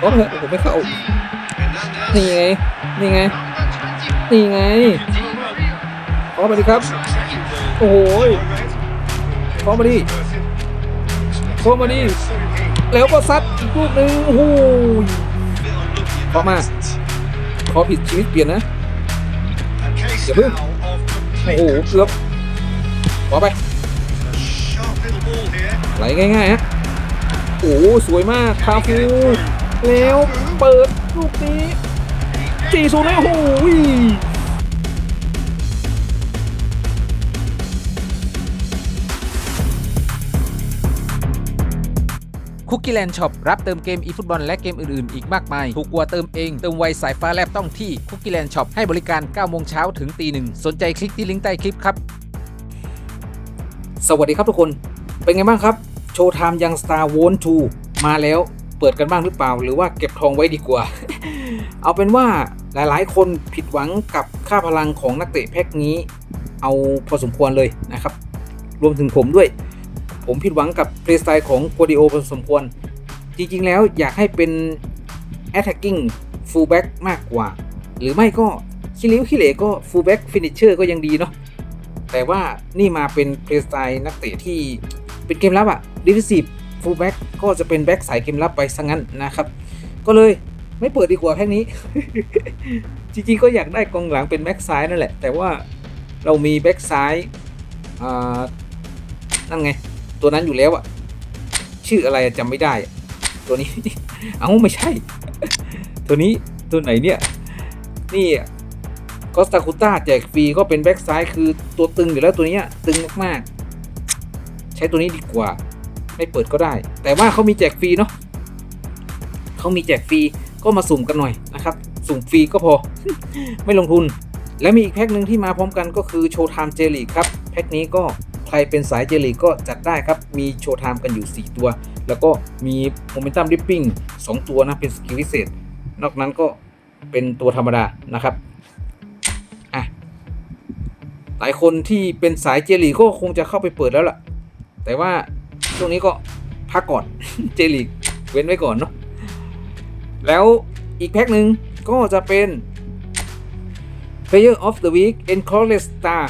โอ้โหผมไม่เข้า นี่ไง นี่ไง นี่ไงขอมาดิครับ โอ้โหขอมาดิขอมาดิแล้วก็ซัดอีกลูกหนึ่งโอ้โหขอมาขอผิดชีวิตเปลี่ยนนะอย่าเพิ่งโอ้โหเกือบขอไปไหลง่ายๆฮะ หสวยมากคาฟูแล้วเปิดลูกนี้จีซูนะโอ้โหคุกกี้แลนด์ช็อปรับเติมเกมอีฟุตบอลและเกมอื่น ๆ อีกมากมาย ถูกกว่าเติมเอง เติมไวสายฟ้าแลบต้องที่คุกกี้แลนด์ช็อปให้บริการ 9 โมงเช้าถึงตีหนึ่งสนใจคลิกที่ลิงก์ใต้คลิปครับ สวัสดีครับทุกคน เป็นไงบ้างครับ โชว์ไทม์ยังสตาร์วอนทูมาแล้วเปิดกันบ้างหรือเปล่า หรือว่าเก็บทองไว้ดีกว่า เอาเป็นว่าหลายๆ คนผิดหวังกับค่าพลังของนักเตะแพ็กนี้ เอาพอสมควรเลยนะครับ รวมถึงผมด้วย ผมผิดหวังกับเพลย์สไตล์ของกัวดิโอพอสมควร จริงๆแล้วอยากให้เป็น attacking fullback มากกว่า หรือไม่ก็คิริวคิเลก็ fullback finisher ก็ยังดีเนาะแต่ว่านี่มาเป็นเพลย์สไตล์นักเตะที่เป็นเกมลับอะ defensive fullback ก็จะเป็นแบ็กสายเกมลับไปซะงั้นนะครับ ก็เลยไม่เปิดดีกว่าแค่นี้ จริงๆก็อยากได้กองหลังเป็นแบ็กซ้ายนั่นแหละ แต่ว่าเรามีแบ็กซ้ายนั่นไง ตัวนั้นอยู่แล้วอะชื่ออะไรจำไม่ได้ ตัวนี้ เอ้าไม่ใช่ ตัวนี้ตัวไหนเนี่ย นี่กอสตาคูต้าแจกฟรีก็เป็นแบ็กซ้ายคือตัวตึงอยู่แล้วตัวนี้ตึงมากๆ ใช้ตัวนี้ดีกว่า ไม่เปิดก็ได้ แต่ว่าเขามีแจกฟรีเนาะเขามีแจกฟรีก็มาสุ่มกันหน่อยนะครับ สุ่มฟรีก็พอ ไม่ลงทุน และมีอีกแพ็คหนึ่งที่มาพร้อมกันก็คือโชว์ไทม์เจลีครับ แพ็คนี้ก็ใครเป็นสายเจลีก็จัดได้ครับ มีโชว์ไทม์กันอยู่ 4 ตัว แล้วก็มีโมเมนตัมริปปิ้ง2ตัวนะเป็นสกิลพิเศษ นอกนั้นก็เป็นตัวธรรมดานะครับอะหลายคนที่เป็นสายเจลีก็คงจะเข้าไปเปิดแล้วล่ะ แต่ว่า ช่วงนี้ก็พักก่อน เจลีกเว้นไว้ก่อนเนาะแล้วอีกแพ็คหนึ่งก็จะเป็น Player of the Week e n c o r e Star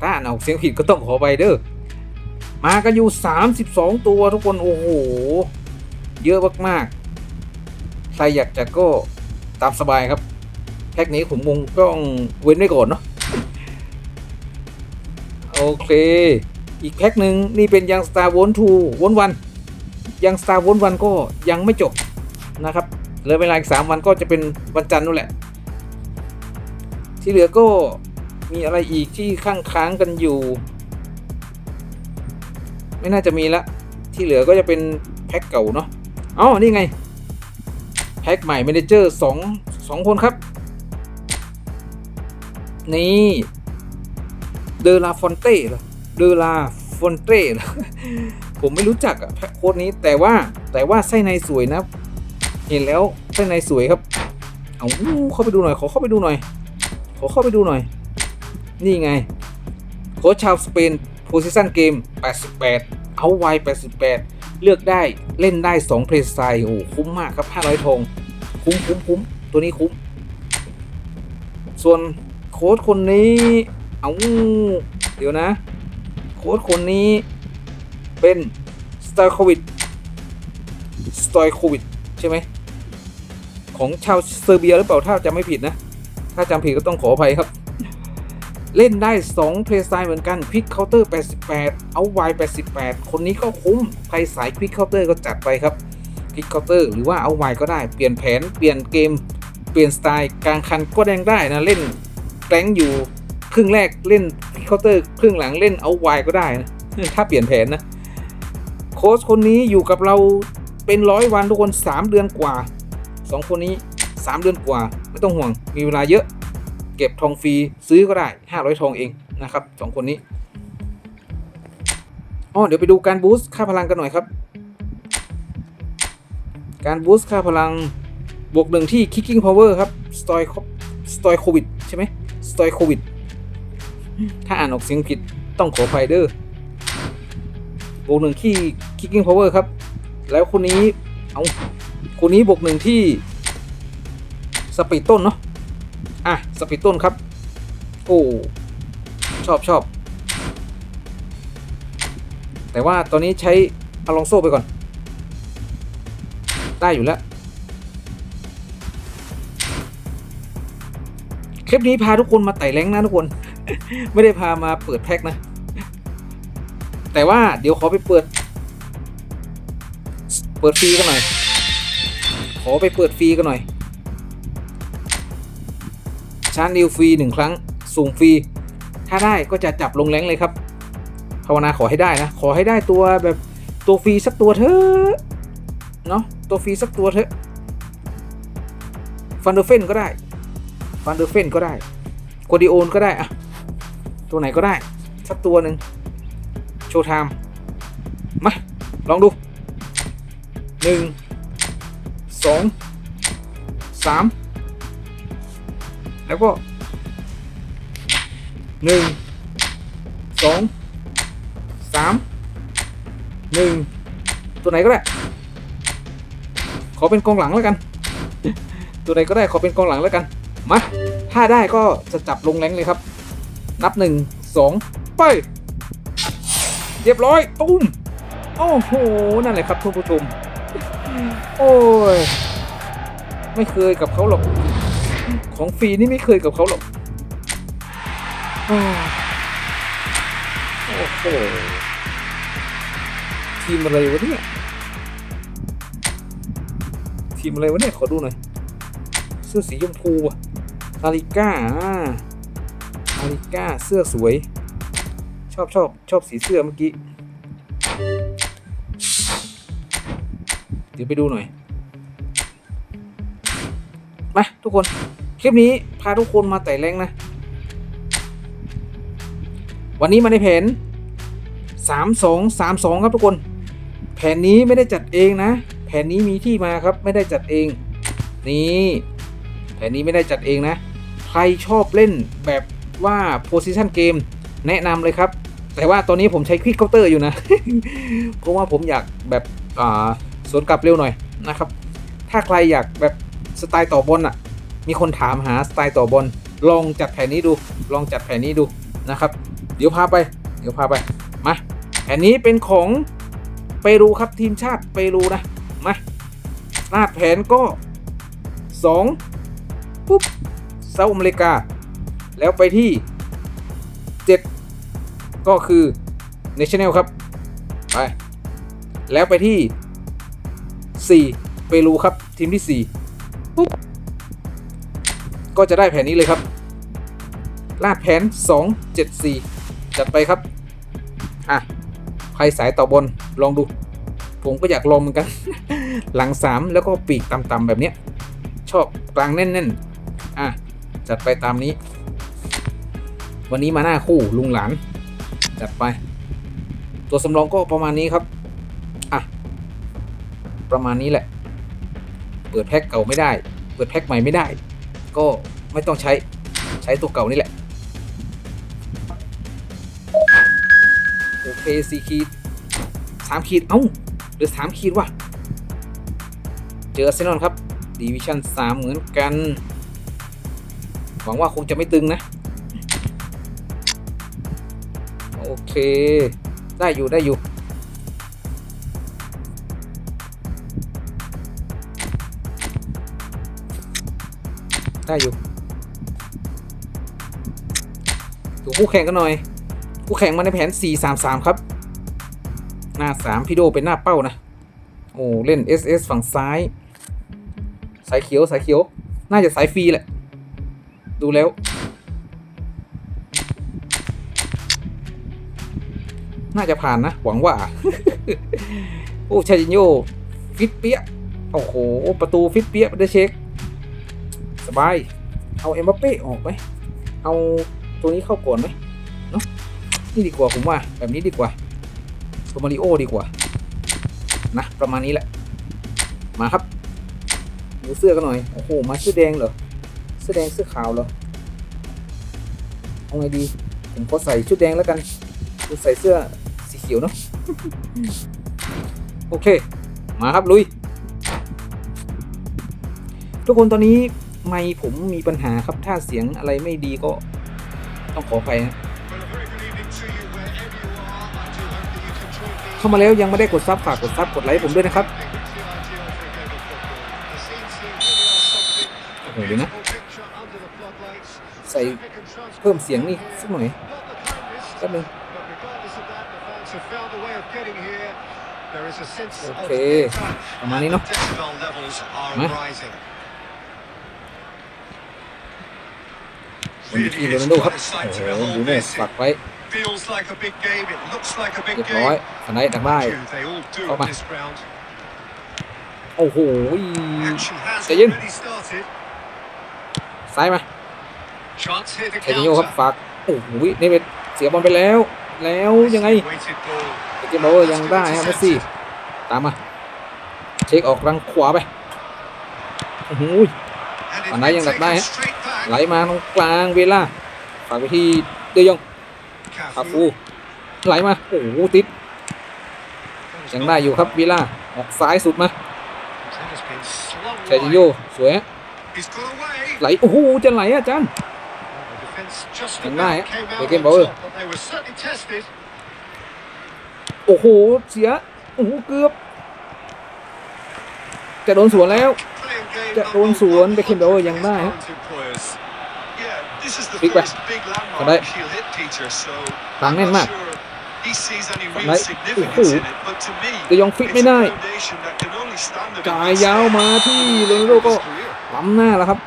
ถ้าอ่านออกเสียงผิดก็ต้องขอไปเด้อมากันอยู่ 32 ตัวทุกคนโอ้โห เยอะมากๆ ใครอยากจะก็ตามสบายครับ แพ็คนี้ผมคงต้องเว้นไว้ก่อนเนาะโอเค อีกแพ็คหนึ่งนี่เป็นยัง Star w o n 2วนวันยัง Star w o n วันก็ยังไม่จบนะครับเหลือเวลาอีก3วันก็จะเป็นวันจันทร์นู่นแหละ ที่เหลือก็มีอะไรอีกที่ข้างค้างกันอยู่ ไม่น่าจะมีละ ที่เหลือก็จะเป็นแพ็คเก่าเนาะอ๋อนี่ไง แพ็คใหม่เมนเจอร์สองสองคนครับ นี่ เดอลาฟอนเต้เหรอ เดลาฟอนเต้เหรผมไม่รู้จักอะโค้ดนี้แต่ว่าแต่ว่าไส้ในสวยนะ เห็นแล้วไส้ในสวยครับเอาเข้าไปดูหน่อยขอเข้าไปดูหน่อยขอเข้าไปดูหน่อย นี่ไงโค้ชชาวสเปนโพซิชันเกม 88 เอาไว88 เลือกได้เล่นได้2เพลย์สไตล์โอ้คุ้มมากครับ 500ทองคุ้มคุ้มคุ้มตัวนี้คุ้ม ส่วนโค้ดคนนี้ เอาเดี๋ยวนะ โค้ดคนนี้เป็นสไตล์โควิดสไตล์โควิดใช่ไหมของชาวเซอร์เบียหรือเปล่าถ้าจำไม่ผิดนะ ถ้าจำผิดก็ต้องขออภัยครับ เล่นได้ 2 เพลย์สไตล์เหมือนกันควิกเคาน์เตอร์ 88 เอาไว88 คนนี้ก็คุ้มใครสายควิกเคาน์เตอร์ก็จัดไปครับควิกเคาน์เตอร์หรือว่าเอาไวก็ได้เปลี่ยนแผนเปลี่ยนเกม เปลี่ยนสไตล์กลางคันก็แดงได้นะเล่นแรงอยู่ ครึ่งแรกเล่นเคาน์เตอร์ครึ่งหลังเล่นเอาไวก็ได้นะถ้าเปลี่ยนแผนนะโค้ชคนนี้อยู่กับเราเป็นร้อยวันทุกคน 3 เดือนกว่า 2 คนนี้ 3 เดือนกว่า ไม่ต้องห่วงมีเวลาเยอะ เก็บทองฟรีซื้อก็ได้ 500 ทองเองนะครับสองคนนี้อ๋อเดี๋ยวไปดูการบูสต์ค่าพลังกันหน่อยครับ การบูสต์ค่าพลังบวกหนึ่งที่ Kicking Power ครับสตอยสตอยโควิดใช่ไหมสตอยโควิด ถ้าอ่านออกเสียงผิดต้องขออภัยเด้อบวกหนึ่งที่ Kicking Power ครับ แล้วคนนี้ เอาคูนี้บวกหนึ่งที่สปีดต้นเนาะ อะ สปีดต้นครับ โอ้ ชอบชอบ แต่ว่าตอนนี้ใช้อลองโซ่ไปก่อน ได้อยู่แล้ว คลิปนี้พาทุกคนมาไต่แรงนะทุกคน ไม่ได้พามาเปิดแพ็คนะ แต่ว่าเดี๋ยวขอไปเปิด เปิดฟรีกันหน่อย ขอไปเปิดฟรีกันหน่อยชาร์จนิวฟรีหนึ่งครั้งสุ่มฟรี ถ้าได้ก็จะจับลงแรงเลยครับภาวนาขอให้ได้นะ ขอให้ได้ตัวแบบตัวฟรีสักตัวเถอะเนาะตัวฟรีสักตัวเถอะฟันเดอร์เฟนก็ได้ ฟันเดอร์เฟนก็ได้โกดิโอนก็ได้อะ ตัวไหนก็ได้ สักตัวหนึ่งโชว์ไทม์มา ลองดูหนึ่งสองสามแล้วก็หนึ่งสองสามหนึ่งตัวไหนก็ได้ ขอเป็นกองหลังแล้วกัน ตัวไหนก็ได้ขอเป็นกองหลังแล้วกัน มา ถ้าได้ก็จะจับลงแรงเลยครับ นับหนึ่งสองไป เรียบร้อย ตุ้ม โอ้โห นั่นแหละครับท่านผู้ชม โอ้ย ไม่เคยกับเขาหรอก ของฟรีนี่ไม่เคยกับเขาหรอก โอ้โห ทีมอะไรวะเนี่ย ทีมอะไรวะเนี่ย ขอดูหน่อย เสื้อสีชมพูอะอาริก้า อาริก้าเสื้อสวย ชอบชอบชอบสีเสื้อเมื่อกี้ เดี๋ยวไปดูหน่อย มาทุกคน คลิปนี้พาทุกคนมาไต่แรงนะ วันนี้มาในแผน 3 2 3 2 ครับทุกคน แผนนี้ไม่ได้จัดเองนะ แผนนี้มีที่มาครับไม่ได้จัดเอง นี่ แผนนี้ไม่ได้จัดเองนะใครชอบเล่นแบบ ว่า position game แนะนำเลยครับ แต่ว่าตอนนี้ผมใช้ควิกเคาน์เตอร์อยู่นะ เพราะว่าผมอยากแบบอ่าสวนกลับเร็วหน่อยนะครับ ถ้าใครอยากแบบสไตล์ต่อบอลอะ มีคนถามหาสไตล์ต่อบอลลองจัดแผนนี้ดู ลองจัดแผนนี้ดูนะครับ เดี๋ยวพาไป เดี๋ยวพาไป มา แผนนี้เป็นของเปรูครับทีมชาติเปรูนะ มาหน้าแผนก็ 2 ปุ๊บเซาท์อเมริกา แล้วไปที่ 7 ก็คือ National ครับ ไป แล้วไปที่ 4 เปรูครับ ทีมที่ 4 ปุ๊บ ก็จะได้แผนนี้เลยครับ ลาดแผน 2 7 4 จัดไปครับ อะใครสายต่อบอลลองดู ผมก็อยากลองเหมือนกัน หลัง 3 แล้วก็ปีกต่ำๆแบบเนี้ยชอบกลางแน่นๆ อะ จัดไปตามนี้ วันนี้มาหน้าคู่ลุงหลาน จัดไป ตัวสำรองก็ประมาณนี้ครับ อะ ประมาณนี้แหละ เปิดแพ็คเก่าไม่ได้ เปิดแพ็คใหม่ไม่ได้ ก็ไม่ต้องใช้ใช้ตัวเก่านี่แหละโอเคสี่ขีดสามขีด เอ้าหลือสามขีดว่ะเจอเซนอลครับดีวิชั่นสามเหมือนกัน หวังว่าคงจะไม่ตึงนะ โอเค ได้อยู่ได้อยู่ ได้อยู่ดูคู่แข่งกันหน่อย คู่แข่งมาในแผน 4-3-3 ครับ หน้า 3 พี่โดเป็นหน้าเป้านะ โอ้ เล่น SS ฝั่งซ้าย สายเขียวสายเขียว น่าจะสายฟรีแหละ ดูแล้ว น่าจะผ่านนะ หวังว่า โอ้ชาจินโยฟิตเปียโอ้โห ประตูฟิตเปียได้เช็ค สบาย เอาเอ็มบัปเป้ออกไหมเอาตัวนี้เข้าก่อนไหมเนาะนี่ดีกว่าผมว่า แบบนี้ดีกว่าโรมาริโอดีกว่า นะ ประมาณนี้แหละ มาครับดูเสื้อกันหน่อย โอ้โห มาเสื้อแดงเหรอ เสื้อแดงเสื้อขาวเหรอเอาไงดี ผมก็ใส่ชุดแดงแล้วกัน คุณใส่เสื้อสีเขียวเนาะโอเค มาครับลุย ทุกคนตอนนี้ไมค์ผมมีปัญหาครับ ถ้าเสียงอะไรไม่ดีก็ต้องขอไปนะเข้ามาแล้วยังไม่ได้กดซับฝากกดซับกดไลค์ผมด้วยนะครับโอ้โหเดี๋ยวนะ ใส่เพิ่มเสียงนี่สักหน่อยแป๊บนึง โอเค ประมาณนี้เนาะมาวันนี้ที่โรนัลโดครับ โอ้โหดูเนี่ยฝากไว้เรียบร้อยสันได้ดักได้เข้ามา โอ้โหใจเย็นซ้ายมาเทนิโยครับฝาก โอ้โหนี่เป็นเสียบอลไปแล้ว แล้วยังไงเกมโอเวอร์ยังได้ครับเมสซี่ตามมาเช็คออกรังขวาไปโอ้โหอันไหนยังดักได้ฮะไหลมาตรงกลางเวลาฝากไปที่เดยองคาฟูไหลมาโอ้โหติดยังได้อยู่ครับวิล่าออกซ้ายสุดมาเชจิโยสวยไหลโอ้โหจะไหลอาจารย์ งได้ฮะเบเกนบอลเวอร์โอ้โห เสีย โอ้โห เกือบ จะโดนสวนแล้ว จะโดนสวนไปเคนโดยังได้ฮะพลิกไปทำได้หลังแน่นมากทำได้โอ้โหเดยองฟิกไม่ได้จ่ายยาวมาที่โรนัลโดก็ล้ำหน้าแล้วครับ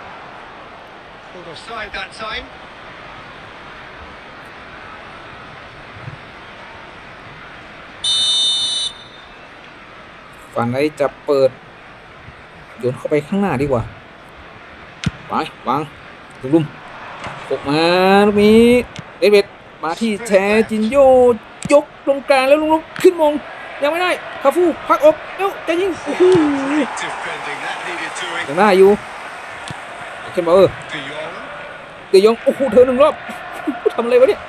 ฝั่งไหนจะเปิดโยนเข้าไปข้างหน้าดีกว่า ไปวางลุมลุมปกมาลูกนี้เดวิดมาที่แชร์จินโยยกตรงกลางแล้วลุงลุกขึ้นมงยังไม่ได้คาฟูพักอกเอ้าจะยิงโอ้โหยังได้อยู่เคนบอลเออร์เดยองโอ้โหเธอหนึ่งรอบทำอะไรวะเนี่ย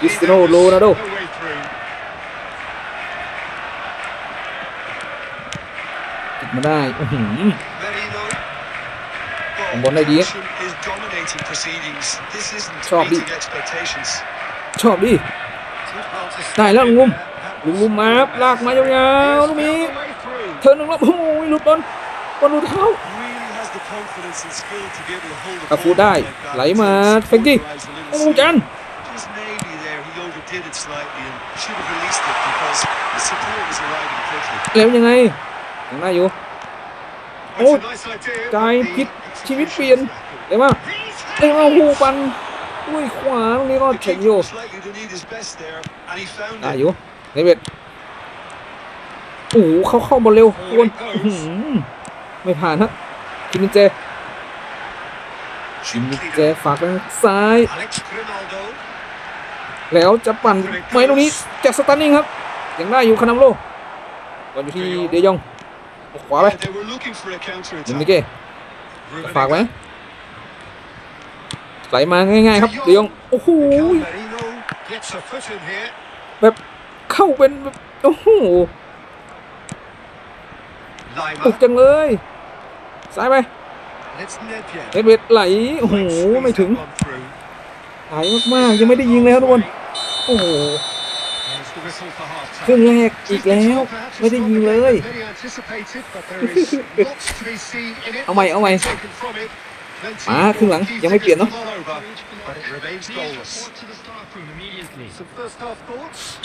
Cristiano Ronaldo ติดมาได้อื้อหื อของบอลได้ดีชอบดิชอบดิได้แล้วลุงลุมลุงลุมมาลากมายาวๆลูกนี้เธอหนึ่งรอบโอ้ยหลุดบอลบอลหลุดเท้ากาฟูได้ไหลมาเฟกกี้โอ้จันแล้วยังไงยังได้อยู่ โอ้โอ้กายพลิกชีวิตเปลี่ยนเร็วมากเร็วมากหูปันอุ้ยขวาตรงนี้ก็เฉกอยู่ได้อยู่เดวิดโอ้โหเข้าเข้าบอลเร็วกวนอื้อหือไม่ผ่านฮะคิมมินเจคิมมินเจฝากทางซ้าย แล้วจะปั่นไหมตรงนี้จากสตาร์นิ่งครับยังได้อยู่คานาโลบอลอยู่ที่เดยอง ขวาไปยิงมิเก้ฝากไว้ไหลมาง่ายๆครับเดยองโอ้โหแบบเข้าเป็นแบบโอ้โหปุกจังเลยซ้ายไปเอ็ดเวดไหลโอ้โหไม่ถึงไหลมากๆยังไม่ได้ยิงเลยครับทุกคนโอ้โห ครึ่งแรกอีกแล้ว ไม่ได้ยิงเลย เอาใหม่เอาใหม่มาครึ่งหลังยังไม่เปลี่ยนเนาะ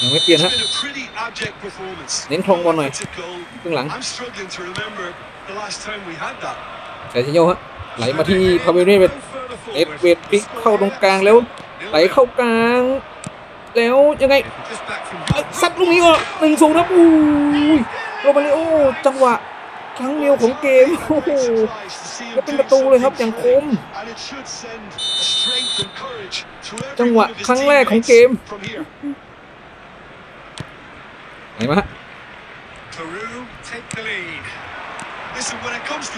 ยังไม่เปลี่ยนฮะเน้นคลองบอลหน่อยครึ่งหลังแต่ชิโยฮะไหลมาที่พาเวเนเวตเอ็ดเวดพลิกเข้าตรงกลางแล้วไหลเข้ากลาง แล้วยังไงซัดลูกนี้ก็หนึ่งศูนย์ครับอู้ยโรมาริโอจังหวะครั้งเดียวของเกมโอ้โหแล้วเป็นประตูเลยครับอย่างคม จังหวะครั้งแรกของเกมไหนมาฮะ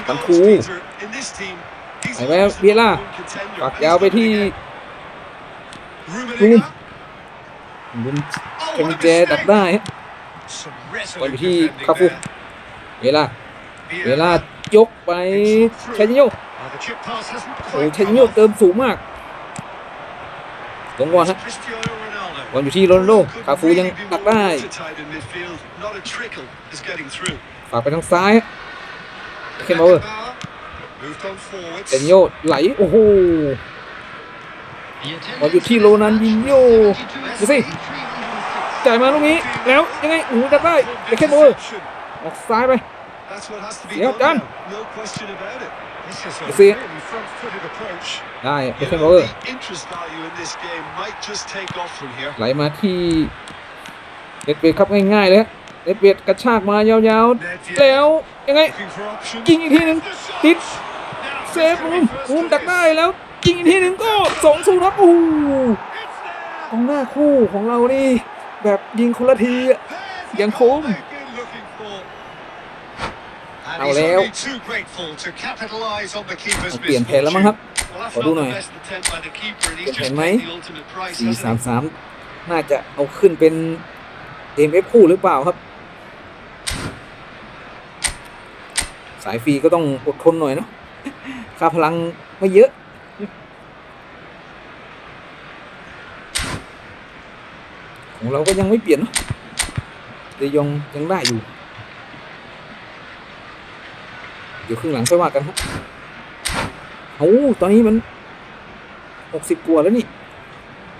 กักัมมพูไหนไหมาเบียร่าปักยาวไปที่ ที่ลุงลุนเกมเจดักได้ฮะบอลอยู่ที่คาฟูเวลา เวลายกไปเชนโยโอ้เชนโยเติมสูงมากลงก่อนฮะบอลอยู่ที่โรนัลโดคาฟูยังดักได้ฝากไปทางซ้ายฮะเคนบอลเวอร์เชนโยไหล โอ้โห บอลอยู่ที่โรนันยินโยดูสิจ่ายมาลูกนี้แล้วยังไงโอ้โหดักได้เดคเคนบอลเวอร์ออกซ้ายไปเดี๋ยวจันดูสิได้เดคเคนบอลเวอร์ไหลมาที่เน็ตเวทครับง่ายๆเลยฮะเน็ตเวทกระชากมายาวๆ แล้วยังไงยิงอีกทีหนึ่งติดเซฟมุมมุมดักได้แล้ว ยิงอีกทีหนึ่งก็สองศูนย์ครับโอ้โหกองหน้าคู่ของเรานี่ แบบยิงคนละทีอะยังคมเอาแล้วเปลี่ยนแผนแล้วมั้งครับขอดูหน่อยเปลี่ยนแผนไหมสี่สามสามน่าจะเอาขึ้นเป็นเอ็มเอฟคู่หรือเปล่าครับ สายฟรีก็ต้องอดทนหน่อยเนาะค่าพลังไม่เยอะ ของเราก็ยังไม่เปลี่ยนเนอะเดยองยังได้อยู่ เดี๋ยวครึ่งหลังค่อยว่ากันครับโอ้ตอนนี้มันหกสิบกว่าแล้วนี่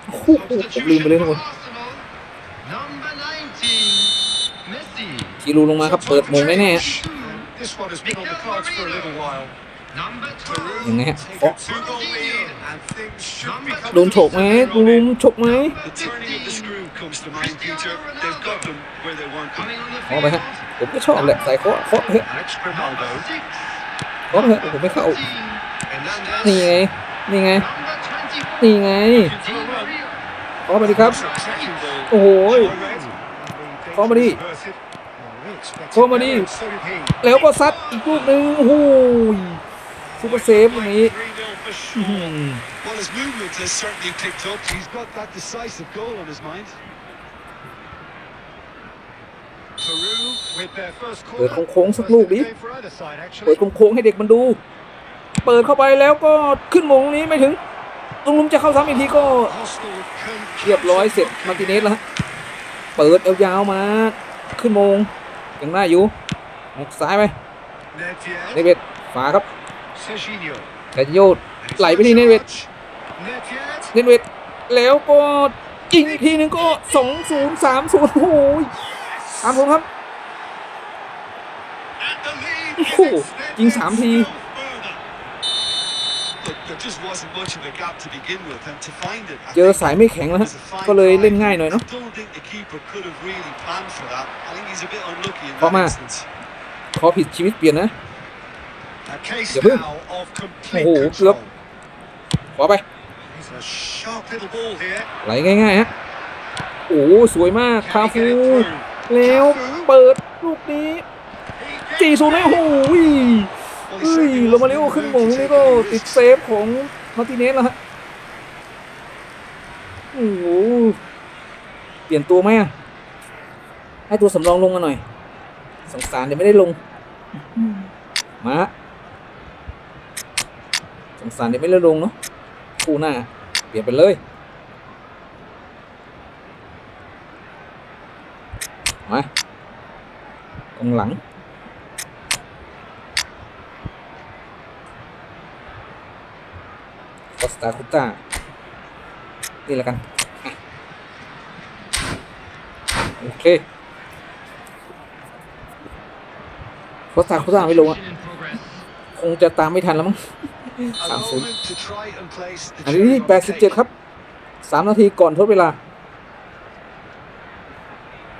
โอ้โหผมลืมไปเลยทุกคนทีรูลงมาครับ เปิดโมงแน่ๆ ฮะยังไงฮะเคาะโดนฉกไหมดูลุมฉกไหมเคาไปฮะผมก็ชอบแหละใสายเคาะเคาะเถอะเคาะเถอะผมไม่เข้านี่ไงนี่ไงนี่ไงเคาะมาดิครับโอ้โหเข้ามาดิเข้ามาดิแล้วก็ซัดอีกลูกหนึ่งโอ้โห ซูเปอร์เซฟตรงนี้อื้อหือ Well, his movement has certainly picked up. He's got that decisive goal on his mind. เปิดโค้งๆสักลูกดิเปิดโค้งๆให้เด็กมันดู เปิดเข้าไปแล้วก็ขึ้นมงตรงนี้ไม่ถึงตรงลุมจะเข้าซ้ำอีกทีก็เรียบร้อยเสร็จมาร์ติเนสแล้วฮะเปิดยาวๆมา ขึ้นมงยังได้อยู่ออกซ้ายไปเนเวตฝาครับ แต่โยดไหลไปที่เนเวตเนเวตแล้วก็ยิงอีกทีหนึงก็สองศูนย์สามศูนย์โอ้โหสามศูนย์ครับโอ้โหยิงสามที เจอสายไม่แข็งแล้วฮะก็เลยเล่นง่ายหน่อยเนาะพอมาขอผิดชีวิตเปลี่ยนนะ อย่าเพิ่งโอ้โหเกือบขอไปไหลง่ายๆฮะโอ้โหสวยมากคาฟูแล้วเปิดลูกนี้จีซูนย์เลยโอ้โหเฮ้ยโรมาริโอขึ้นหมงนี่ก็ติดเซฟของมาร์ติเนสแล้วฮะโอ้โหเปลี่ยนตัวไหมอะให้ตัวสำรองลงมาหน่อยสงสารเดี๋ยวไม่ได้ลงมา สงสารเดี๋ยวไม่ได้ลงเนาะคู่หน้า เปลี่ยนไปเลยมากองหลังคอสตาคุต้านี่ล้วกัน โอเคคอสตาคุต้าไม่ลงอะ คงจะตามไม่ทันแล้วมั้ง สามศูนย์อันนี้ที่87ครับ3นาทีก่อนทดเวลา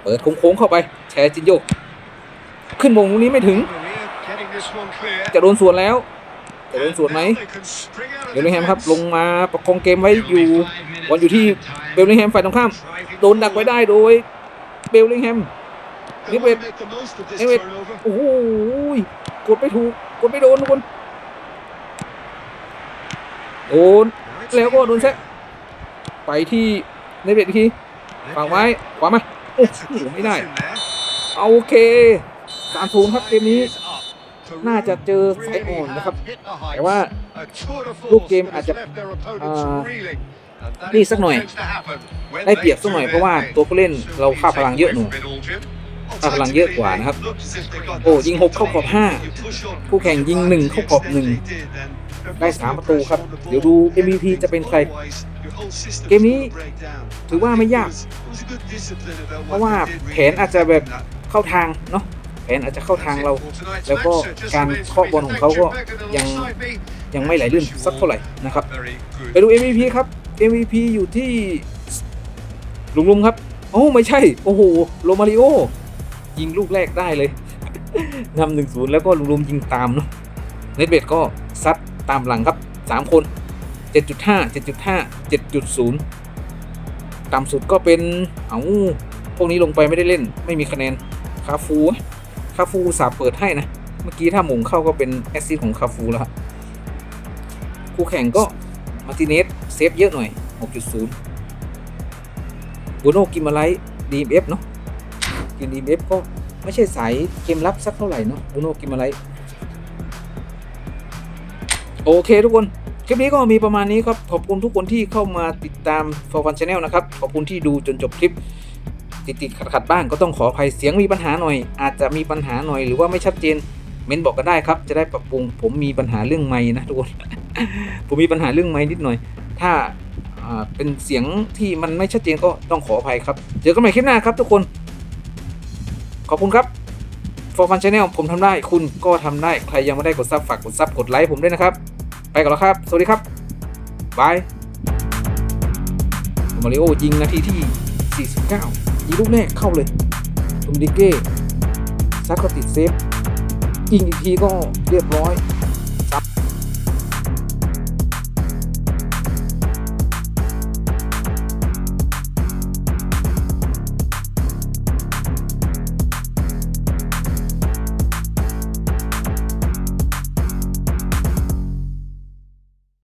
เปิดโค้งเข้าไป แชร์จินโยขึ้นมงตรงนี้ไม่ถึง จะโดนสวนแล้ว จะโดนสวนไหมเบลลิงแฮมครับ ลงมาประคองเกมไว้อยู่บอลอยู่ที่เบลลิงแฮมฝ่ายตรงข้าม โดนดักไว้ได้โดยเบลลิงแฮมนิเวศนิเวศโอ้โหกดไม่ถูก กดไม่โดนทุกคน โดนแล้วก็โดนแซะไปที่ในเบ็ดอีกทีฝากไว้ขวามาโอ้โหไม่ได้โอเคสามศูนครับเกมนี้ น่าจะเจอสายอ่อนนะครับ แต่ว่าลูกเกมอาจจะนี่สักหน่อย ได้เปรียบสักหน่อยเพราะว่าตัวผู้เล่นเราค่าพลังเยอะหนูค่าพลังเยอะกว่านะครับ โอ้ยิงหกเข้ากรอบห้าคู่แข่งยิงหนึ่งเข้ากรอบหนึ่ง ได้สามประตูครับ เดี๋ยวดู MVP จะเป็นใคร เกมนี้ถือว่าไม่ยาก เพราะว่าแผนอาจจะแบบเข้าทางเนาะแผนอาจจะเข้าทางเรา แล้วก็การเคาะบอลของเขาก็ยังยังไม่ไหลลื่นสักเท่าไหร่นะครับ ไปดู MVP ครับ MVP อยู่ที่ลุงลุงครับ โอ้ไม่ใช่ โอ้โห โรมาริโอ ยิงลูกแรกได้เลยนำหนึ่งศูนย์แล้วก็ลุงลุงยิงตามเนาะเน็ตเบดก็ซัด ตามหลังครับสามคน 7.5 7.5 7.0 ต่ำสุดก็เป็น เอาพวกนี้ลงไปไม่ได้เล่น ไม่มีคะแนน คาฟู คาฟูสาเปิดให้นะ เมื่อกี้ถ้าหมงเข้าก็เป็นแอสซิสของคาฟูแล้วครับคู่แข่งก็มาติเนสเซฟเยอะหน่อย 6.0บูโนกิมาไลดีเอฟเนาะกินดีเอฟก็ไม่ใช่สายเกมรับสักเท่าไหร่เนาะบูโนกิมมาไล โอเคทุกคน คลิปนี้ก็มีประมาณนี้ครับ ขอบคุณทุกคนที่เข้ามาติดตาม For Fun Channel นะครับ ขอบคุณที่ดูจนจบคลิป ติดติดขัดขัดๆบ้างก็ต้องขออภัยเสียงมีปัญหาหน่อย อาจจะมีปัญหาหน่อยหรือว่าไม่ชัดเจน เม้นบอกก็ได้ครับ จะได้ปรับปรุง ผมมีปัญหาเรื่องไม้นะทุกคน ผมมีปัญหาเรื่องไม้นิดหน่อย ถ้าอ่าเป็นเสียงที่มันไม่ชัดเจนก็ต้องขออภัยครับ เจอกันใหม่คลิปหน้าครับทุกคน ขอบคุณครับ For Fun Channel ผมทำได้ คุณก็ทำได้ ใครยังไม่ได้กดซับฝากกดซับกดไลค์ผมด้วยนะครับ ไปก่อนแล้วครับ สวัสดีครับ บายมาริโอยิงนาทีที่ 49 ยิงลูกแรกเข้าเลยตุมดิเก้ซัดก็ติดเซฟยิงอีกทีก็เรียบร้อย